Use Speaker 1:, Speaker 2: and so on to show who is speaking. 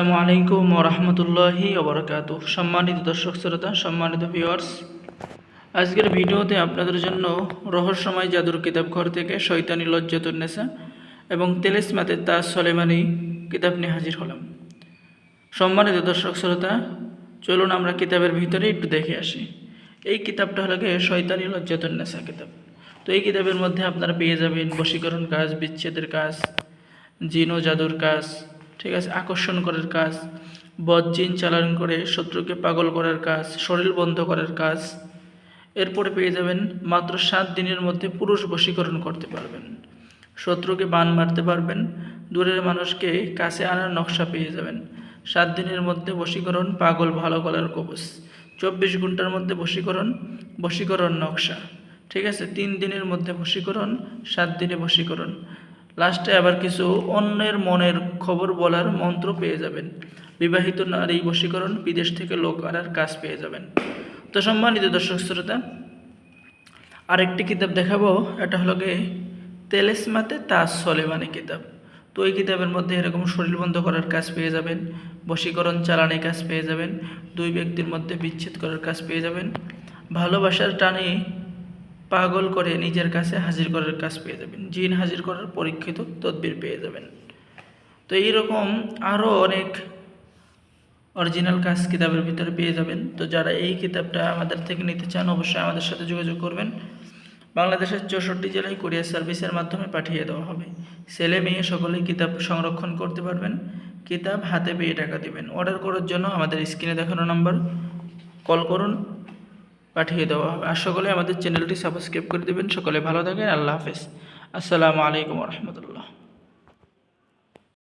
Speaker 1: আসসালামু আলাইকুম ওরহমতুল্লাহি ওবরাকাত সম্মানিত দর্শক শ্রোতা, সম্মানিত ভিউয়ার্স আজকের ভিডিওতে আপনাদের জন্য রহস্যময় জাদুর কিতাব ঘর থেকে শৈতানি লজ্জাতুন্নেসা এবং তেলেসমাতে তাজ সলেমানি কিতাব নিয়ে হাজির হলাম। সম্মানিত দর্শক শ্রোতা, চলুন আমরা কিতাবের ভিতরে একটু দেখে আসি। এই কিতাবটা হলো গিয়ে শৈতানি লজ্জাতুন্নেসা কিতাব। তো এই কিতাবের মধ্যে আপনারা পেয়ে যাবেন বশীকরণ কাজ, বিচ্ছেদের কাজ, জিনো জাদুর কাজ ঠিক আছে, আকর্ষণ করার কাজ, বদ জিন চালান করে, শত্রুকে পাগল করার কাজ, শরীর বন্ধ করার কাজ, এরপরে পেয়ে যাবেন মাত্র সাত দিনের মধ্যে পুরুষ বশীকরণ করতে পারবেন। শত্রুকে বান মারতে পারবেন, দূরের মানুষকে কাছে আনার নকশা পেয়ে যাবেন। সাত দিনের মধ্যে বশীকরণ পাগল ভালো করার কবচ, চব্বিশ ঘণ্টার মধ্যে বশীকরণ বশীকরণ নকশা, ঠিক আছে, তিন দিনের মধ্যে বশীকরণ, সাত দিনে বশীকরণ। লাস্টে আবার কিছু অন্যের মনের খবর বলার মন্ত্র পেয়ে যাবেন। বিবাহিত নারী বশীকরণ বিদেশ থেকে লোক আনার কাজ পেয়ে যাবেন। তো সম্মানিত দর্শক শ্রোতা, আরেকটি কিতাব দেখাবো। এটা হলো গিয়ে তেলেসমাতে তাজ সলেমানি কিতাব। তো এই কিতাবের মধ্যে এরকম শরীর বন্ধ করার কাজ পেয়ে যাবেন, বশীকরণ চালানি কাজ পেয়ে যাবেন, দুই ব্যক্তির মধ্যে বিচ্ছেদ করার কাজ পেয়ে যাবেন, ভালোবাসার টানে পাগল করে নিজের কাছে হাজির করার কাজ পেয়ে যাবেন। জিন হাজির করার পরীক্ষিত তদবির পেয়ে যাবেন। তো এইরকম আরও অনেক অরিজিনাল কাজ কিতাবের ভিতরে পেয়ে যাবেন। তো যারা এই কিতাবটা আমাদের থেকে নিতে চান, অবশ্যই আমাদের সাথে যোগাযোগ করবেন। বাংলাদেশের চৌষট্টি জেলায় কুরিয়ার সার্ভিসের মাধ্যমে পাঠিয়ে দেওয়া হবে। ছেলে মেয়ে সকলেই কিতাব সংরক্ষণ করতে পারবেন। কিতাব হাতে পেয়ে টাকা দেবেন। অর্ডার করার জন্য আমাদের স্ক্রিনে দেখানো নাম্বার। কল করুন। পাঠিয়ে দেওয়া হবে। আর সকলে আমাদের চ্যানেলটি সাবস্ক্রাইব করে দেবেন। সকলে ভালো থাকেন। আল্লাহ হাফেজ। আসসালামু আলাইকুম রহমতুল্লাহ।